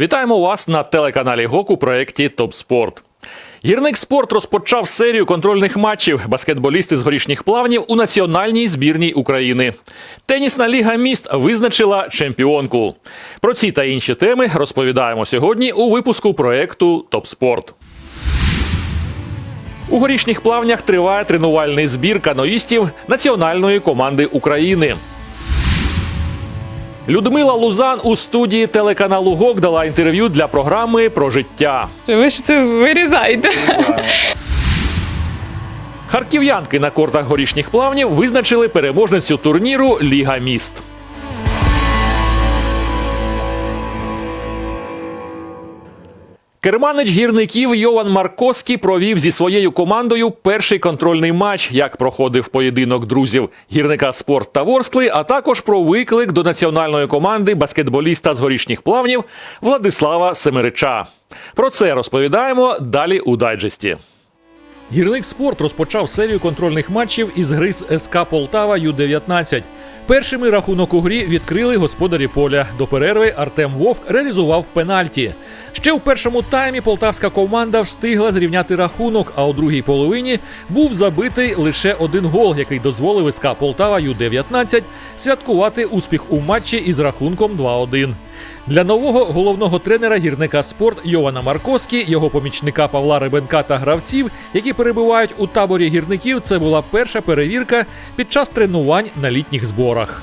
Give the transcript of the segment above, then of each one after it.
Вітаємо вас на телеканалі ГОК у проєкті Топ Спорт. Гірник спорт розпочав серію контрольних матчів. Баскетболісти з горішніх плавнів у національній збірній України. Тенісна ліга міст визначила чемпіонку. Про ці та інші теми розповідаємо сьогодні у випуску проєкту Топ Спорт. У горішніх плавнях триває тренувальний збір каноїстів національної команди України. Людмила Лузан у студії телеканалу ГОК дала інтерв'ю для програми про життя. Ви ж це вирізаєте. Харків'янки на кортах горішніх плавнів визначили переможницю турніру Ліга міст. Керманич гірників Йован Марковський провів зі своєю командою перший контрольний матч, як проходив поєдинок друзів гірника спорт та Ворскли, а також про виклик до національної команди баскетболіста з горішніх плавнів Владислава Семерича. Про це розповідаємо далі у дайджесті. Гірник спорт розпочав серію контрольних матчів із гри з СК Полтава Ю-19. Першими рахунок у грі відкрили господарі поля. До перерви Артем Вовк реалізував пенальті. Ще у першому таймі полтавська команда встигла зрівняти рахунок, а у другій половині був забитий лише один гол, який дозволив СК Полтава Ю-19 святкувати успіх у матчі із рахунком 2-1. Для нового головного тренера гірника спорт Йована Марковські, його помічника Павла Рибенка та гравців, які перебувають у таборі гірників, це була перша перевірка під час тренувань на літніх зборах.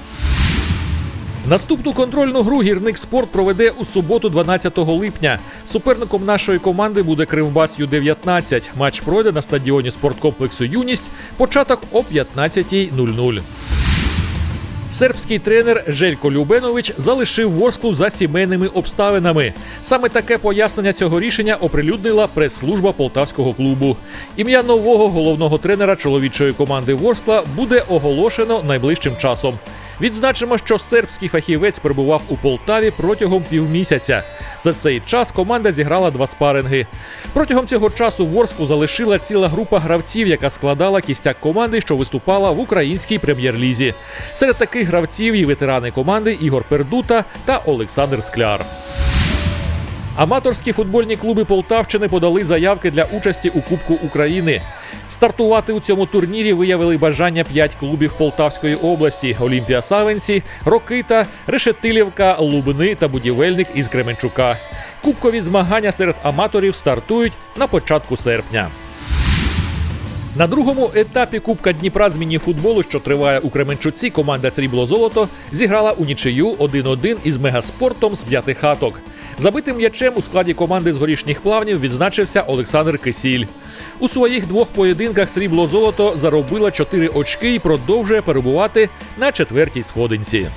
Наступну контрольну гру гірник спорт проведе у суботу, 12 липня. Суперником нашої команди буде Кривбас Ю-19. Матч пройде на стадіоні спорткомплексу Юність. Початок о 15.00. Сербський тренер Желько Любенович залишив Ворсклу за сімейними обставинами. Саме таке пояснення цього рішення оприлюднила прес-служба полтавського клубу. Ім'я нового головного тренера чоловічої команди Ворскла буде оголошено найближчим часом. Відзначимо, що сербський фахівець перебував у Полтаві протягом півмісяця. За цей час команда зіграла два спаринги. Протягом цього часу Ворску залишила ціла група гравців, яка складала кістяк команди, що виступала в українській прем'єр-лізі. Серед таких гравців і ветерани команди Ігор Пердута та Олександр Скляр. Аматорські футбольні клуби Полтавщини подали заявки для участі у Кубку України. Стартувати у цьому турнірі виявили бажання п'ять клубів Полтавської області: Олімпія Савенці, Рокита, Решетилівка, Лубни та будівельник із Кременчука. Кубкові змагання серед аматорів стартують на початку серпня. На другому етапі Кубка Дніпра з мініфутболу, що триває у Кременчуці, команда Срібло-Золото зіграла у нічию 1-1 із мегаспортом з п'ятихаток. Забитим м'ячем у складі команди з горішніх плавнів відзначився Олександр Кисіль. У своїх двох поєдинках срібло-золото заробила 4 очки і продовжує перебувати на четвертій сходинці.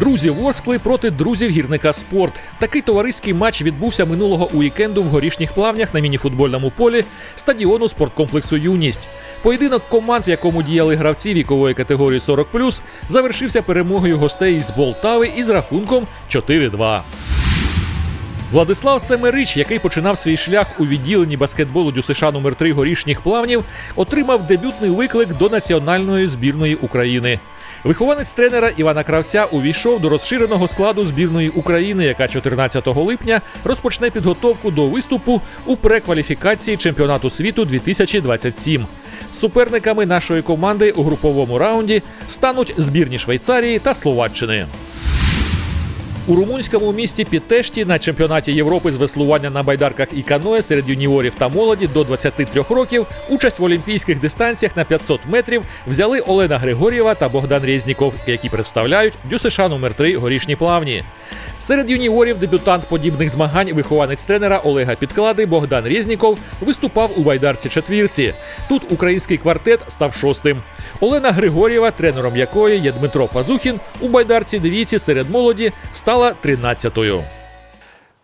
Друзі Ворскли проти друзів гірника спорт. Такий товариський матч відбувся минулого уікенду в горішніх плавнях на мініфутбольному полі стадіону спорткомплексу Юність. Поєдинок команд, в якому діяли гравці вікової категорії 40+, завершився перемогою гостей із Болтави із рахунком 4-2. Владислав Семерич, який починав свій шлях у відділенні баскетболу ДЮСШ номер 3 горішніх плавнів, отримав дебютний виклик до національної збірної України. Вихованець тренера Івана Кравця увійшов до розширеного складу збірної України, яка 14 липня розпочне підготовку до виступу у прекваліфікації чемпіонату світу 2027. Суперниками нашої команди у груповому раунді стануть збірні Швейцарії та Словаччини. У румунському місті Пітешті на чемпіонаті Європи з веслування на байдарках і каное серед юніорів та молоді до 23 років участь в олімпійських дистанціях на 500 метрів взяли Олена Григорєва та Богдан Резніков, які представляють ДЮСШ номер 3 горішні плавні. Серед юніорів дебютант подібних змагань, вихованець тренера Олега Підклади Богдан Резніков виступав у байдарці четвірці. Тут український квартет став шостим. Олена Григорєва, тренером якої є Дмитро Пазухін, у байдарці девіці серед молоді стала 13-ю.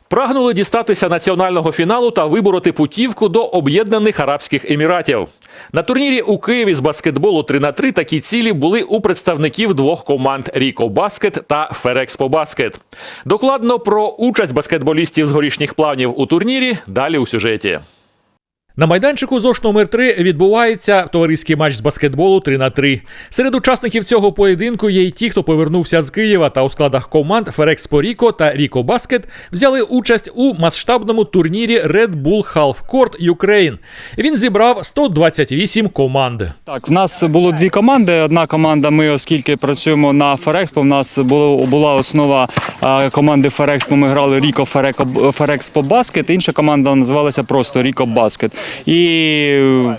Прагнули дістатися національного фіналу та вибороти путівку до Об'єднаних Арабських Еміратів. На турнірі у Києві з баскетболу 3 на 3 такі цілі були у представників двох команд Ріко Баскет та Ферекспо Баскет. Докладно про участь баскетболістів з горішніх плавнів у турнірі далі у сюжеті. На майданчику ЗОШ номер 3 відбувається товариський матч з баскетболу 3 на 3 Серед учасників цього поєдинку є й ті, хто повернувся з Києва та у складах команд Ферекс Поріко та Ріко Баскет взяли участь у масштабному турнірі Red Bull Half Court Ukraine. Він зібрав 128 команд. Так, в нас було дві команди. Одна команда, ми, оскільки працюємо на Ферекспо, в нас було, була основа команди Ферекспо. Ми грали Ріко Ферекспо Баскет. Інша команда називалася просто Ріко Баскет. І е,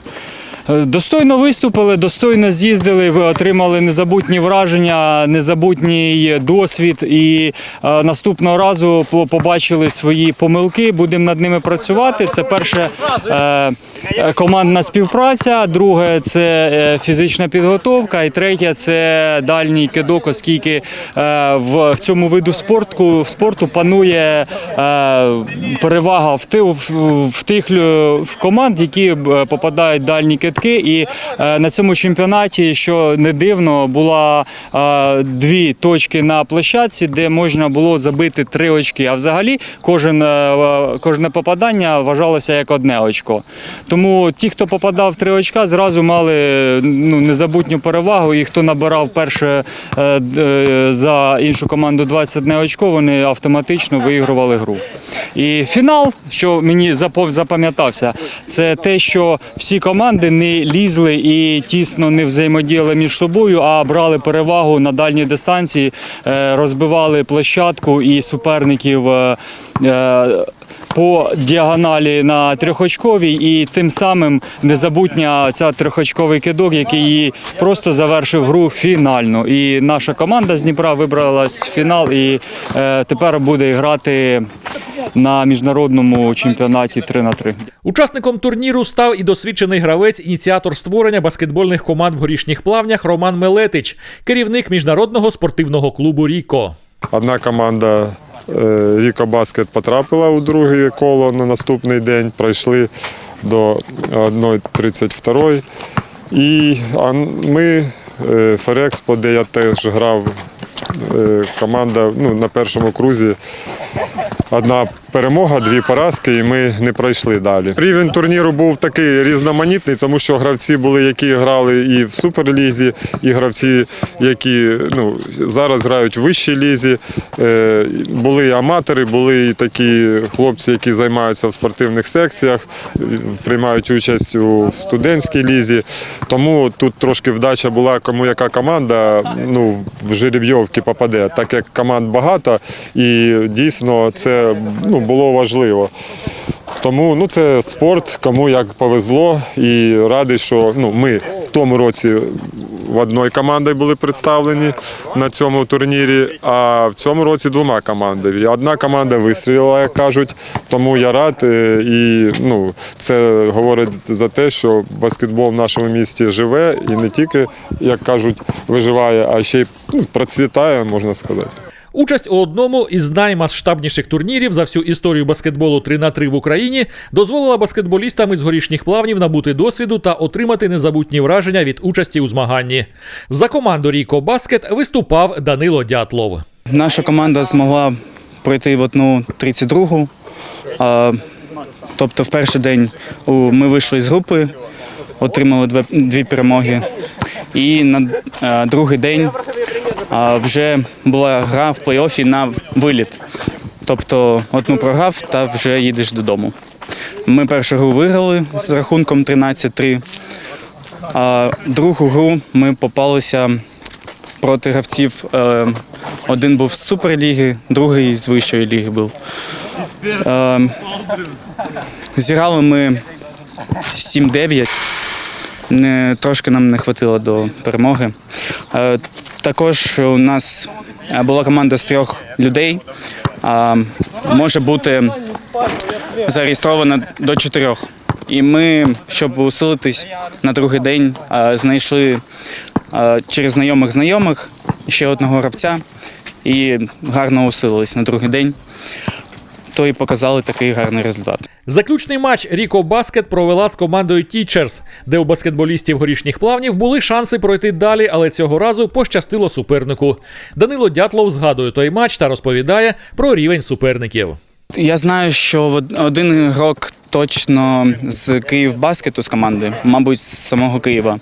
Достойно виступили, достойно з'їздили, ви отримали незабутні враження, незабутній досвід. І е, наступного разу побачили свої помилки. Будемо над ними працювати. Це перше е, командна співпраця, друге це е, фізична підготовка, і третє це дальній кидок, оскільки в, цьому виду спорту, спорту панує перевага в, ти, в, в тих в команд, які попадають в дальні кидки. І е, на цьому чемпіонаті, що не дивно, була е, дві точки на площадці, де можна було забити три очки. А взагалі кожен, е, кожне попадання вважалося як одне очко. Тому ті, хто попадав в три очка, зразу мали ну, незабутню перевагу. І хто набирав перше за іншу команду 21 очко, вони автоматично виігрували гру. І фінал, що мені запам'ятався, це те, що всі команди не лізли і тісно не взаємодіяли між собою, а брали перевагу на дальній дистанції, е, розбивали площадку і суперників. По діагоналі на трьохочковій, і тим самим незабутня ця трьохочковий кидок, який її просто завершив гру фінально. І наша команда з Дніпра вибралась в фінал і е, тепер буде грати на міжнародному чемпіонаті 3 на 3 Учасником турніру став і досвідчений гравець, ініціатор створення баскетбольних команд в горішніх плавнях Роман Мелетич, керівник міжнародного спортивного клубу Ріко. Одна команда е, Ріко Баскет потрапила у друге коло на наступний день. Пройшли до 1.32. І ми е, Ферекспо, де я теж грав, е, команда ну, на першому крузі. Одна перемога, дві поразки, і ми не пройшли далі. Рівень турніру був такий різноманітний, тому що гравці були, які грали і в суперлізі, і гравці, які ну, зараз грають в вищій лізі. Е, були і аматори, були і такі хлопці, які займаються в спортивних секціях, приймають участь у студентській лізі. Тому тут трошки вдача була, кому яка команда ну, в жеребйовки попаде, так як команд багато, і дійсно це ну, було важливо. Тому ну, це спорт, кому як повезло. І радий, що ну, ми в тому році в одній команді були представлені на цьому турнірі, а в цьому році двома командами. Одна команда вистрілила, як кажуть. Тому я рад. е, І ну, це говорить за те, що баскетбол в нашому місті живе і не тільки, як кажуть, виживає, а ще й ну, процвітає, можна сказати. Участь у одному із наймасштабніших турнірів за всю історію баскетболу 3 на 3 в Україні дозволила баскетболістам із горішніх плавнів набути досвіду та отримати незабутні враження від участі у змаганні. За команду Ріко Баскет виступав Данило Дятлов. Наша команда змогла пройти в одну 32-гу. А, Тобто в перший день ми вийшли з групи, отримали дві перемоги. І на е, другий день а, вже була гра в плей-оффі на виліт. Тобто одну програв та вже їдеш додому. Ми першу гру виграли з рахунком 13-3. А другу гру ми попалися проти гравців. Е, один був з суперліги, другий з вищої ліги був. Е, зіграли ми 7-9. Не, трошки нам не вистачило до перемоги. Е, також у нас е, була команда з трьох людей. Може бути зареєстрована до чотирьох. І ми, щоб усилитись на другий день, е, знайшли через знайомих знайомих ще одного гравця і гарно усилились на другий день. То і показали такий гарний результат. Заключний матч Ріко Баскет провела з командою Teachers, де у баскетболістів горішніх плавнів були шанси пройти далі, але цього разу пощастило супернику. Данило Дятлов згадує той матч та розповідає про рівень суперників. Я знаю, що од- один ігрок точно з Київ баскету з команди, мабуть, з самого Києва.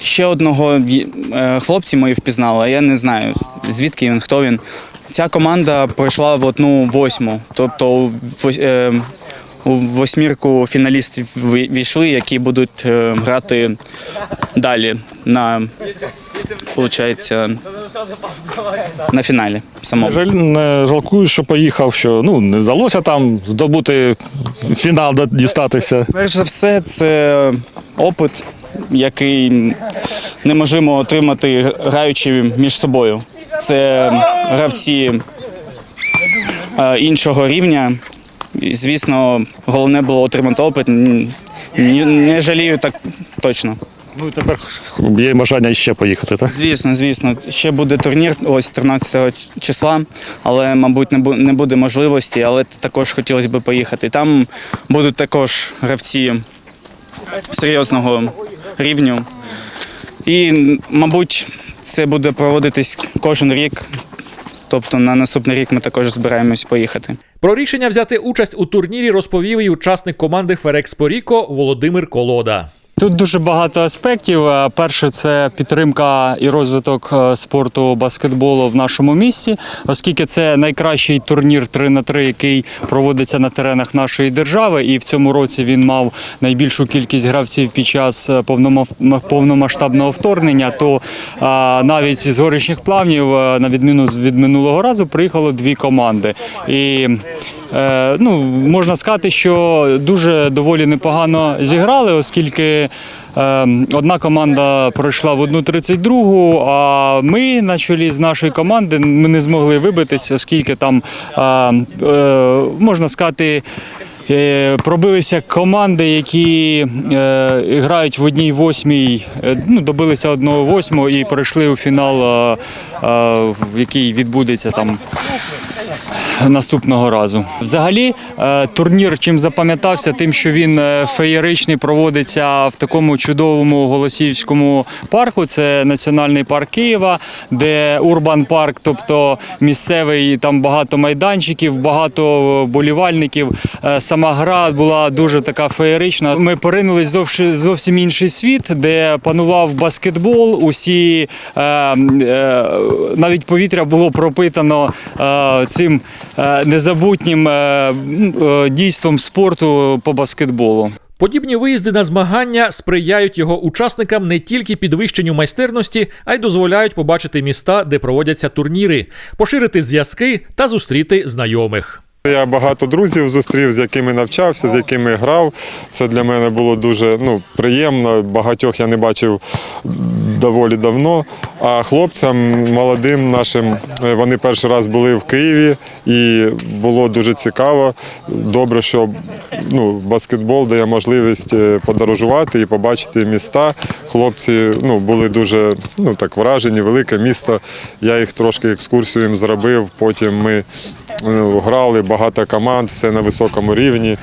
Ще одного е, хлопці мої впізнали, а я не знаю, звідки він, хто він. Ця команда пройшла в одну восьму, тобто у е, у восьмірку фіналістів війшли, які будуть е, грати далі на, получається, на фіналі самому. Жаль, не жалкую, що поїхав, що ну не вдалося там здобути фінал дістатися. Перш за все, це опит, який неможливо отримати граючи між собою. Це гравці е, іншого рівня. Звісно, головне було отримати опит. Н- ні- Не жалію так точно. Ну і тепер є бажання ще поїхати, так? Звісно, звісно. Ще буде турнір ось 13 числа, але, мабуть, не бу- не буде можливості, але також хотілося б поїхати. Там будуть також гравці серйозного рівню. І, мабуть, це буде проводитись кожен рік. Тобто на наступний рік ми також збираємось поїхати. Про рішення взяти участь у турнірі розповів і учасник команди Ферекспоріко Володимир Колода. Тут дуже багато аспектів. Е, Перше, це підтримка і розвиток е, спорту баскетболу в нашому місті, оскільки це найкращий турнір 3 на 3 який проводиться на теренах нашої держави. І в цьому році він мав найбільшу кількість гравців під час е, повномасштабного вторгнення. То навіть з горішніх плавнів, на відміну від минулого разу, приїхало дві команди. І ну, можна сказати, що дуже доволі непогано зіграли, оскільки е, одна команда пройшла в 1.32, а ми на чолі з нашої команди ми не змогли вибитись, оскільки там е, е, можна сказати. е, Пробилися команди, які е, грають в одній восьмій, е, ну, добилися одного восьмого і пройшли у фінал, е, е, який відбудеться там наступного разу. Взагалі, е, турнір чим запам'ятався, тим, що він е, феєричний проводиться в такому чудовому голосіївському парку. Це національний парк Києва, де урбан парк, тобто місцевий, там багато майданчиків, багато болівальників. Е, Сама гра була дуже така феєрична. Ми поринулись зовсім інший світ, де панував баскетбол. Усі навіть повітря було пропитано цим е, незабутнім е, м, е, дійством спорту по баскетболу. Подібні виїзди на змагання сприяють його учасникам не тільки підвищенню майстерності, а й дозволяють побачити міста, де проводяться турніри, поширити зв'язки та зустріти знайомих. Я багато друзів зустрів, з якими навчався, з якими грав. Це для мене було дуже ну, приємно. Багатьох я не бачив доволі давно. А хлопцям молодим нашим е, вони перший раз були в Києві і було дуже цікаво. Добре, що ну, баскетбол дає можливість е, подорожувати і побачити міста. Хлопці ну, були дуже ну, так, вражені, велике місто. Я їх трошки екскурсію їм зробив. Потім ми грали багато команд, все на високому рівні.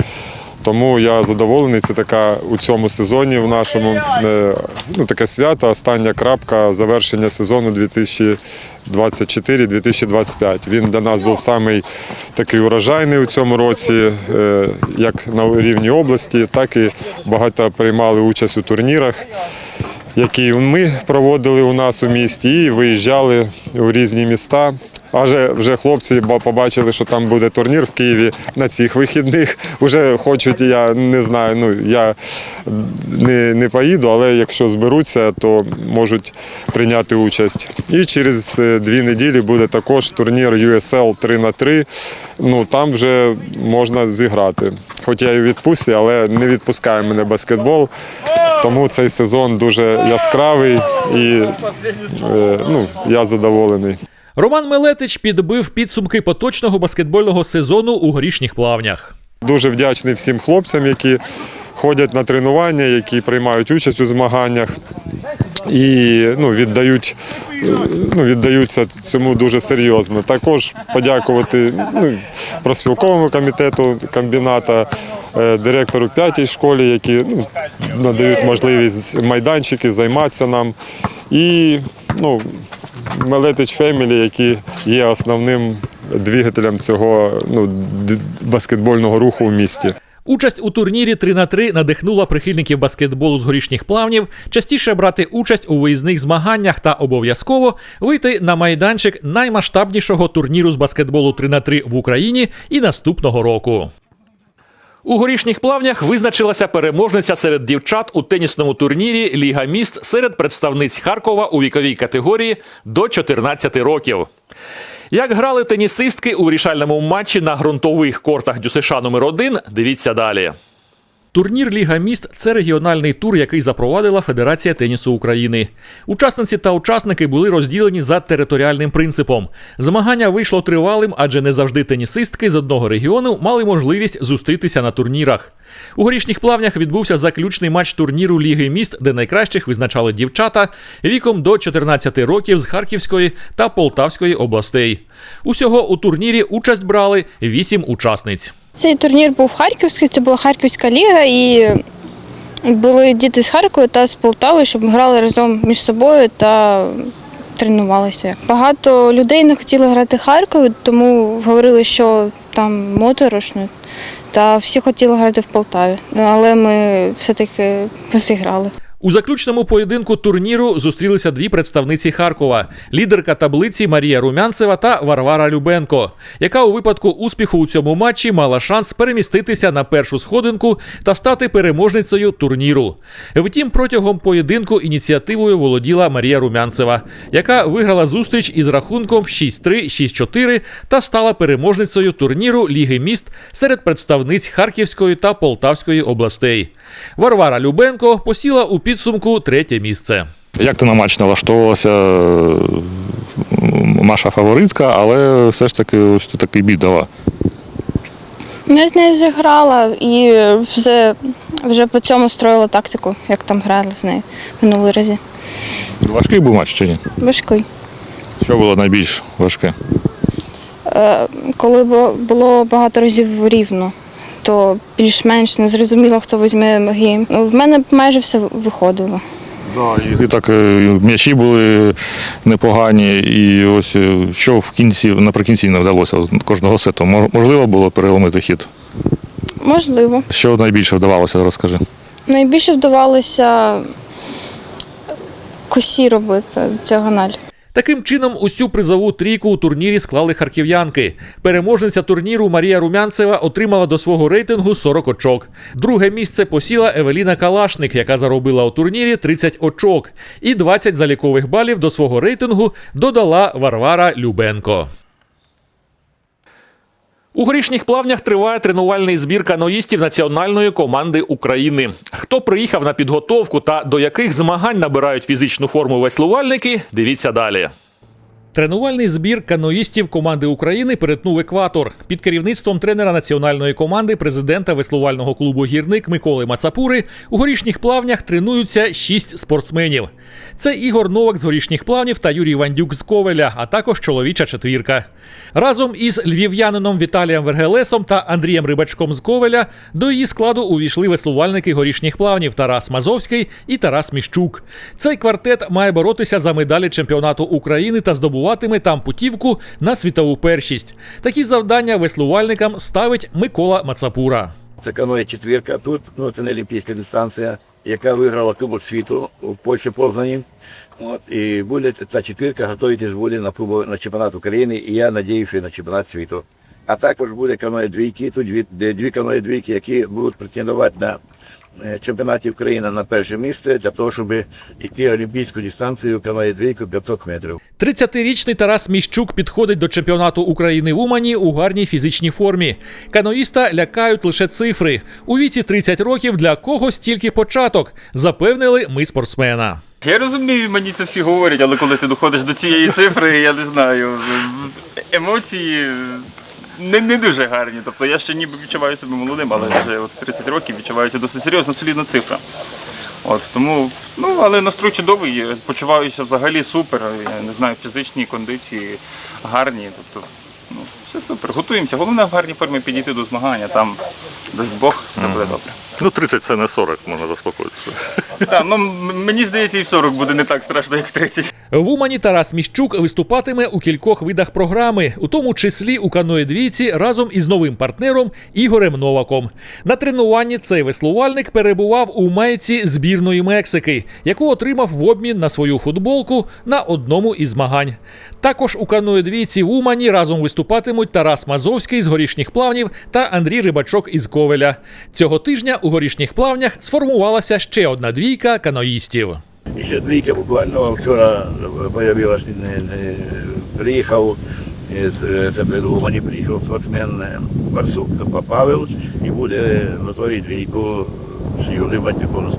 Тому я задоволений. Це така у цьому сезоні в нашому е, ну, таке свято, остання крапка завершення сезону 2024-2025. Він для нас був самий такий урожайний у цьому році, е, як на рівні області, так і багато приймали участь у турнірах. Які ми проводили у нас у місті, і виїжджали у різні міста. А вже, хлопці побачили, що там буде турнір в Києві на цих вихідних. Уже хочуть, я не знаю. Ну я не, не поїду, але якщо зберуться, то можуть прийняти участь. І через е, дві неділі буде також турнір USL 3 на 3 Ну там вже можна зіграти. Хоч я і відпустці, але не відпускає мене баскетбол. Тому цей сезон дуже яскравий і е, ну, я задоволений. Роман Мелетич підбив підсумки поточного баскетбольного сезону у горішніх плавнях. Дуже вдячний всім хлопцям, які ходять на тренування, які приймають участь у змаганнях і ну, віддають, ну, віддаються цьому дуже серйозно. Також подякувати ну, проспілковому комітету комбіната, е, директору п'ятій школі, які ну, надають можливість майданчики займатися нам. І ну, Мелетич Фемілі, які є основним двигателем цього ну, баскетбольного руху у місті. Участь у турнірі 3 на 3 надихнула прихильників баскетболу з горішніх плавнів частіше брати участь у виїзних змаганнях та обов'язково вийти на майданчик наймасштабнішого турніру з баскетболу 3 на 3 в Україні і наступного року. У горішніх плавнях визначилася переможниця серед дівчат у тенісному турнірі Ліга міст серед представниць Харкова у віковій категорії до 14 років. Як грали тенісистки у рішальному матчі на ґрунтових кортах ДЮСШ номер 1 дивіться далі. Турнір Ліга міст це регіональний тур, який запровадила Федерація тенісу України. Учасниці та учасники були розділені за територіальним принципом. Змагання вийшло тривалим, адже не завжди тенісистки з одного регіону мали можливість зустрітися на турнірах. У горішніх плавнях відбувся заключний матч турніру Ліги міст, де найкращих визначали дівчата віком до 14 років з Харківської та Полтавської областей. Усього у турнірі участь брали 8 учасниць. Цей турнір був харківський, це була Харківська ліга, і були діти з Харкова та з Полтави, щоб грали разом між собою та тренувалися. Багато людей не хотіли грати в Харкові, тому говорили, що там моторошно. Та всі хотіли грати в Полтаві. Ну, Але ми все-таки зіграли. У заключному поєдинку турніру зустрілися дві представниці Харкова: лідерка таблиці Марія Румянцева та Варвара Любенко, яка у випадку успіху у цьому матчі мала шанс переміститися на першу сходинку та стати переможницею турніру. Втім, протягом поєдинку ініціативою володіла Марія Румянцева, яка виграла зустріч із рахунком 6-3, 6-4 та стала переможницею турніру Ліги міст серед представниць Харківської та Полтавської областей. Варвара Любенко посіла у підсумку третє місце. Як ти на матч налаштовувалася? М, Маша фаворитка, але все ж таки ось ти такий бій дала. Я з нею вже грала і вже, вже по цьому строїла тактику, як там грали з нею минулий разі. Важкий був матч чи ні? Важкий. Що було найбільш важке? Е, коли було багато разів рівно, то більш-менш не зрозуміло, хто візьме гейм. Ну, в мене майже все виходило. Да, і так е, м'ячі були непогані, і ось е, що в кінці, наприкінці не вдалося кожного сету. Можливо було переломити хід. Можливо. Що найбільше вдавалося, розкажи. Найбільше вдавалося косі робити діагональ. Таким чином, усю призову трійку у турнірі склали харків'янки. Переможниця турніру Марія Румянцева отримала до свого рейтингу 40 очок. Друге місце посіла Евеліна Калашник, яка заробила у турнірі 30 очок. І 20 залікових балів до свого рейтингу додала Варвара Любенко. У горішніх плавнях триває тренувальний збір каноїстів національної команди України. Хто приїхав на підготовку та до яких змагань набирають фізичну форму веслувальники, дивіться далі. Тренувальний збір каноїстів команди України перетнув екватор під керівництвом тренера національної команди, президента веслувального клубу Гірник Миколи Мацапури. У горішніх плавнях тренуються шість спортсменів. Це Ігор Новак з горішніх плавнів та Юрій Вандюк з Ковеля, а також чоловіча четвірка. Разом із львів'янином Віталієм Вергелесом та Андрієм Рибачком з Ковеля до її складу увійшли веслувальники горішніх плавнів Тарас Мазовський і Тарас Міщук. Цей квартет має боротися за медалі чемпіонату України та здобуватиме там путівку на світову першість. Такі завдання веслувальникам ставить Микола Мацапура. Це каноє четвірка. Тут ну, це не олімпійська дистанція, яка виграла Кубок світу у Польщі Познані. От, і буде ця четвірка готуйтесь буде на, Кубок- на чемпіонат України, і я надіюся на чемпіонат світу. А також буде каноє двійки, тут дві, дві каноє двійки, які будуть претендувати на е, чемпіонаті України на перше місце для того, щоб йти олімпійську дистанцію каноє двійку 500 метрів. 30-річний Тарас Міщук підходить до чемпіонату України в Умані у гарній фізичній формі. Каноїста лякають лише цифри. У віці 30 років для когось тільки початок, запевнили ми спортсмена. Я розумію, мені це всі говорять, але коли ти доходиш до цієї цифри, я не знаю, емоції не, не дуже гарні. Тобто я ще ніби відчуваю себе молодим, але вже от 30 років відчувається досить серйозна, солідна цифра. От тому, ну але настрой чудовий, почуваюся взагалі супер. Я не знаю, фізичні кондиції гарні. Тобто, ну, все супер. Готуємося. Головне в гарній формі підійти до змагання. Там дасть Бог, все буде добре. Ну, 30 це не 40, можна заспокоїтися. Так, ну мені здається, і в 40 буде не так страшно, як в 30. В Умані Тарас Міщук виступатиме у кількох видах програми, у тому числі у каної двійці разом із новим партнером Ігорем Новаком. На тренуванні цей веслувальник перебував у майці збірної Мексики, яку отримав в обмін на свою футболку на одному із змагань. Також у каної двійці в Умані разом виступатимуть Тарас Мазовський з горішніх плавнів та Андрій Рибачок із Ковеля. Цього тижня у горішніх плавнях сформувалася ще одна двійка каноїстів. Ще двійка буквально вчора появилась, не, приїхав е, це придумані, приїхав спортсмен е, Барсук Павел і буде на свою двійку Юлієм Батьком з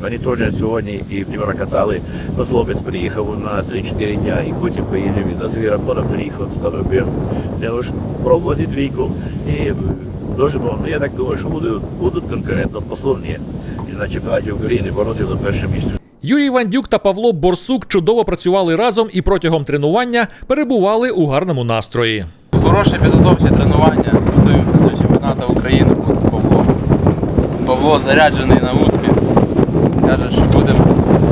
Вони теж сьогодні і вчора катали, то хлопець приїхав на 3-4 дня і потім поїде від Асвірапола, приїхав з Кадробір. Я ж пробував двійку і дуже було. Ну, я так думаю, що будуть, будуть конкурентно послідні і на чемпіонаті України боротися за перше місце. Юрій Вандюк та Павло Борсук чудово працювали разом і протягом тренування перебували у гарному настрої. Хороше підготовче тренування, готуємося до чемпіонату України з Павлом. Павло заряджений на успіх. Каже, що будемо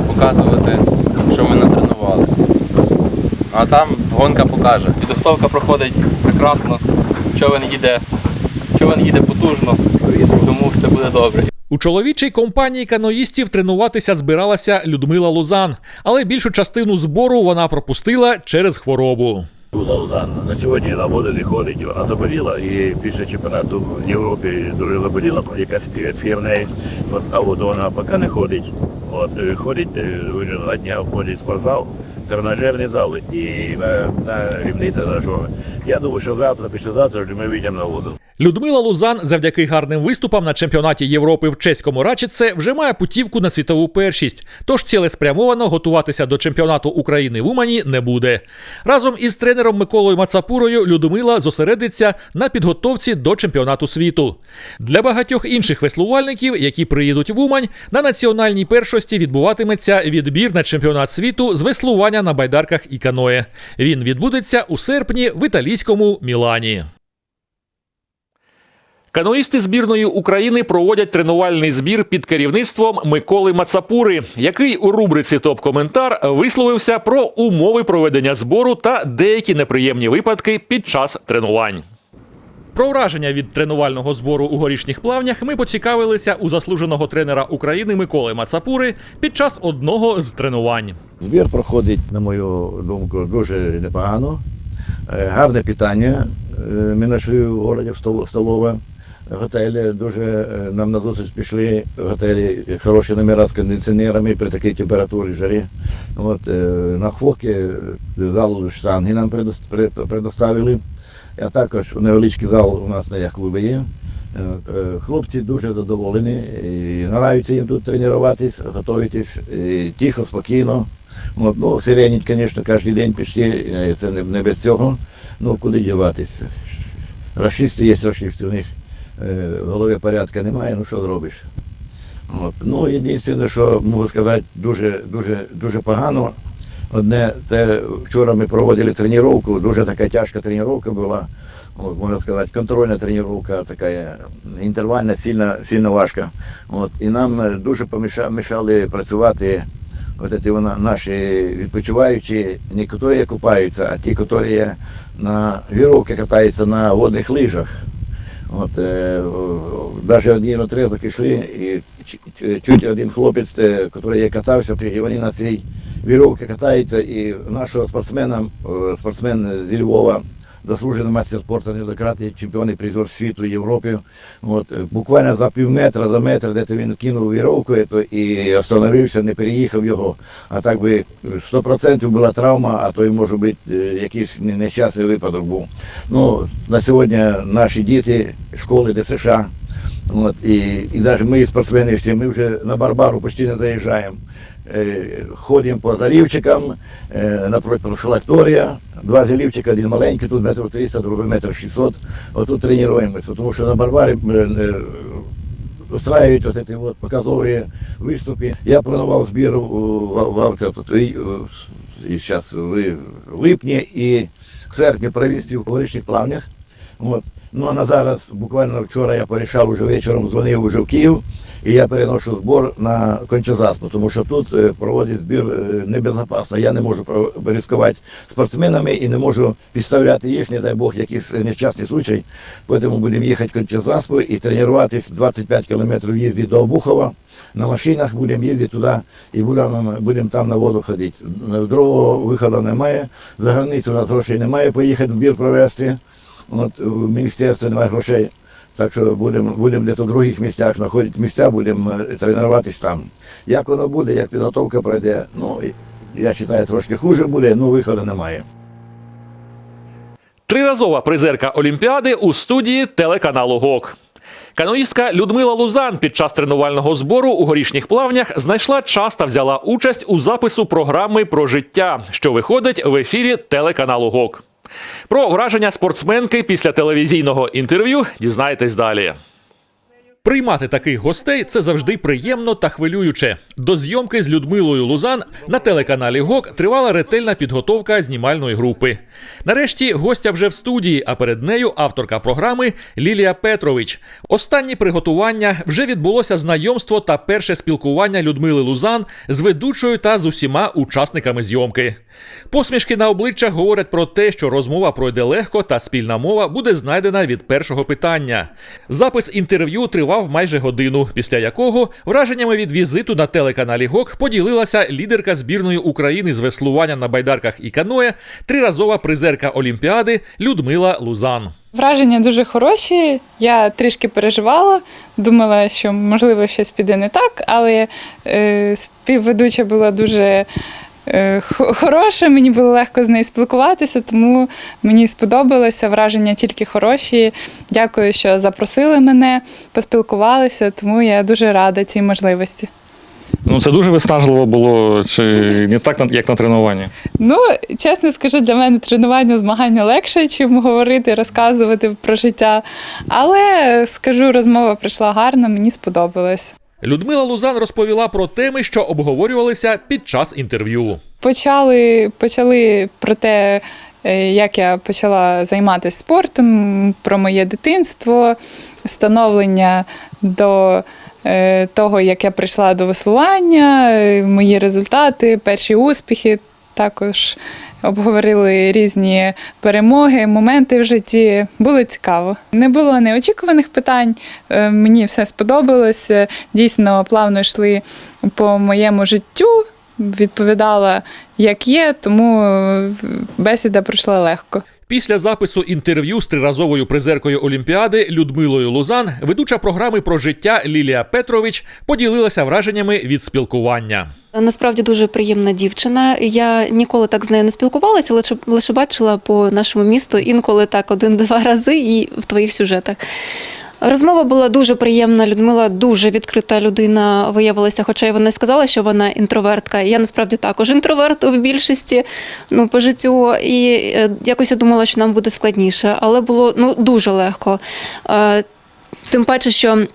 показувати, що ми натренували. А там гонка покаже. Підготовка проходить прекрасно, човен їде, човен їде потужно, тому все буде добре. У чоловічій компанії каноїстів тренуватися збиралася Людмила Лузан, але більшу частину збору вона пропустила через хворобу. На сьогодні на воду не ходить. Вона заболіла і після чемпіонату в Європі дуже заболіла, якась інфекція в неї. От, а от вона поки не ходить. От е, ходить вже два дня входить в спортзал, тренажерний зал і на, на рівниці. Я думаю, що завтра, післязавтра ми вийдемо на воду. Людмила Лузан завдяки гарним виступам на чемпіонаті Європи в чеському Рачице вже має путівку на світову першість, тож цілеспрямовано готуватися до чемпіонату України в Умані не буде. Разом із тренером Миколою Мацапурою Людмила зосередиться на підготовці до чемпіонату світу. Для багатьох інших веслувальників, які приїдуть в Умань, на національній першості відбуватиметься відбір на чемпіонат світу з веслування на байдарках і каное. Він відбудеться у серпні в італійському Мілані. Каноїсти збірної України проводять тренувальний збір під керівництвом Миколи Мацапури, який у рубриці Топ-коментар висловився про умови проведення збору та деякі неприємні випадки під час тренувань. Про враження від тренувального збору у горішніх плавнях ми поцікавилися у заслуженого тренера України Миколи Мацапури під час одного з тренувань. Збір проходить, на мою думку, дуже непогано. Е, Гарне питання. Е, Ми знайшли в городі в столове готелі. Дуже е, нам на зустріч пішли готелі хороші номера з кондиціонерами при такій температурі жарі. От, на Хвокі е, зал штанги нам предос- предоставили. А також невеличкий зал у нас на яхт-клубі є. Е, Хлопці дуже задоволені, і нравиться їм тут тренуватись, готуватись тихо, спокійно. Ну, сиреніть, звісно, кожен день пішли, е, це не, без цього. Ну, куди діватися? Расисти є расисти, у них е, в голові порядку немає, ну що зробиш? От. Ну, єдине, що можу сказати, дуже, дуже, дуже погано. Одне, це вчора ми проводили тренування, дуже така тяжка тренування була. От, можна сказати, контрольна тренування, така інтервальна, сильно, сильно важка. От, і нам е, дуже поміша- мішали працювати от ці вона, наші відпочиваючі, не які купаються, а ті, які на віровці катаються на водних лижах. От, е, навіть одні на трейлах йшли, і чуть один хлопець, е, який катався, і вони на цій віровці катаються, і нашого спортсмена, е, спортсмен зі Львова, заслужений мастер спорту, неоднократний чемпіон і призор світу Європи. От, е, буквально за пів метра, за метр, де він кинув віровку і остановився, не переїхав його. А так би 100% була травма, а то й може бути е, якийсь нещасний випадок був. Ну, на сьогодні наші діти, школи ДСШ, От, і, і навіть ми, спортсмени, всі, ми вже на Барбару постійно заїжджаємо. Е, ходимо по залівчикам, е, напроти профілакторія. Два залівчика, один маленький, тут метр 300, другий метр 600. Отут тренуємося, тому що на Барбарі е, устраюють от ці от показові виступи. Я планував збір в, в, авто- тут, і, е, і зараз в липні і в серпні провести в горішніх плавнях. От. Ну а на зараз, буквально вчора я порішав уже вечором, дзвонив уже в Київ, і я переношу збор на Кончезаспу, тому що тут е, проводить збір е, небезпечно. Я не можу ризикувати спортсменами і не можу підставляти їх, не дай Бог, якийсь нещасний случай. Тому будемо їхати в Кончезаспу і тренуватись 25 кілометрів їздити до Обухова. На машинах будемо їздити туди і будемо, будемо там на воду ходити. Другого виходу немає. За границю у нас грошей немає поїхати збір провести. От в міністерстві немає грошей. Так що будемо будем десь у других місцях знаходити місця, будемо е, тренуватись там. Як воно буде, як підготовка пройде, ну я вважаю, трошки хуже буде, ну виходу немає. Триразова призерка Олімпіади у студії телеканалу ГОК. Каноїстка Людмила Лузан під час тренувального збору у горішніх плавнях знайшла час та взяла участь у запису програми про життя, що виходить в ефірі телеканалу ГОК. Про враження спортсменки після телевізійного інтерв'ю дізнаєтесь далі. Приймати таких гостей це завжди приємно та хвилююче. До зйомки з Людмилою Лузан на телеканалі ГОК тривала ретельна підготовка знімальної групи. Нарешті гостя вже в студії, а перед нею авторка програми Лілія Петрович. Останні приготування вже відбулося знайомство та перше спілкування Людмили Лузан з ведучою та з усіма учасниками зйомки. Посмішки на обличчях говорять про те, що розмова пройде легко та спільна мова буде знайдена від першого питання. Запис інтерв'ю тривав майже годину, після якого враженнями від візиту на телеканалі ГОК поділилася лідерка збірної України з веслування на байдарках і каное, триразова призерка Олімпіади Людмила Лузан. Враження дуже хороші. Я трішки переживала, думала, що можливо щось піде не так, але е, співведуча була дуже хороша, мені було легко з нею спілкуватися, тому мені сподобалося. Враження тільки хороші. Дякую, що запросили мене, поспілкувалися, тому я дуже рада цій можливості. Ну це дуже виснажливо було, чи не так, як на тренуванні? Ну, чесно скажу, для мене тренування змагання легше, чим говорити, розказувати про життя. Але скажу, розмова прийшла гарно, мені сподобалось. Людмила Лузан розповіла про теми, що обговорювалися під час інтерв'ю. Почали, почали про те, е, як я почала займатися спортом, про моє дитинство, становлення до е, того, як я прийшла до веслування, е, мої результати, перші успіхи. Також обговорили різні перемоги, моменти в житті. Було цікаво. Не було неочікуваних питань. е, Мені все сподобалося. Дійсно, плавно йшли по моєму життю відповідала, як є, тому е, бесіда пройшла легко. Після запису інтерв'ю з триразовою призеркою Олімпіади Людмилою Лузан, ведуча програми про життя Лілія Петрович поділилася враженнями від спілкування. Насправді дуже приємна дівчина. Я ніколи так з нею не спілкувалася, лише, лише бачила по нашому місту інколи так один-два рази і в твоїх сюжетах. Розмова була дуже приємна. Людмила дуже відкрита людина виявилася, хоча й вона сказала, що вона інтровертка. Я насправді також інтроверт у більшості ну, по життю. І е, якось я думала, що нам буде складніше, але було ну, дуже легко. Е, Тим паче, що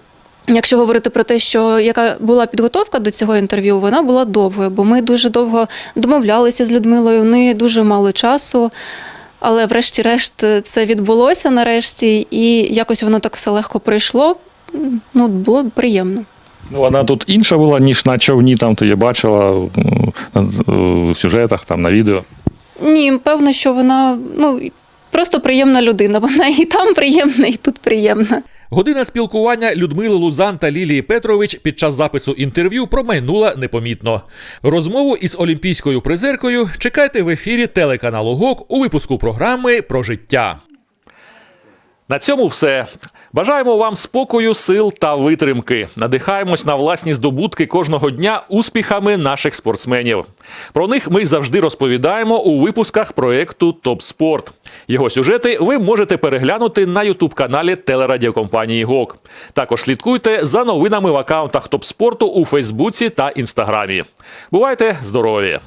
Якщо говорити про те, що яка була підготовка до цього інтерв'ю, вона була довгою, бо ми дуже довго домовлялися з Людмилою, не дуже мало часу. Але врешті-решт це відбулося нарешті, і якось воно так все легко пройшло. Ну, було приємно. Ну, вона тут інша була, ніж на човні, там ти її бачила у сюжетах, там на відео. Ні, певно, що вона ну, просто приємна людина. Вона і там приємна, і тут приємна. Година спілкування Людмили Лузан та Лілії Петрович під час запису інтерв'ю промайнула непомітно. Розмову із олімпійською призеркою чекайте в ефірі телеканалу ГОК у випуску програми про життя. На цьому все. Бажаємо вам спокою, сил та витримки. Надихаємось на власні здобутки кожного дня успіхами наших спортсменів. Про них ми завжди розповідаємо у випусках проєкту Топ Спорт. Його сюжети ви можете переглянути на ютуб-каналі телерадіокомпанії ГОК. Також слідкуйте за новинами в аккаунтах Топ Спорту у Фейсбуці та Інстаграмі. Бувайте здорові!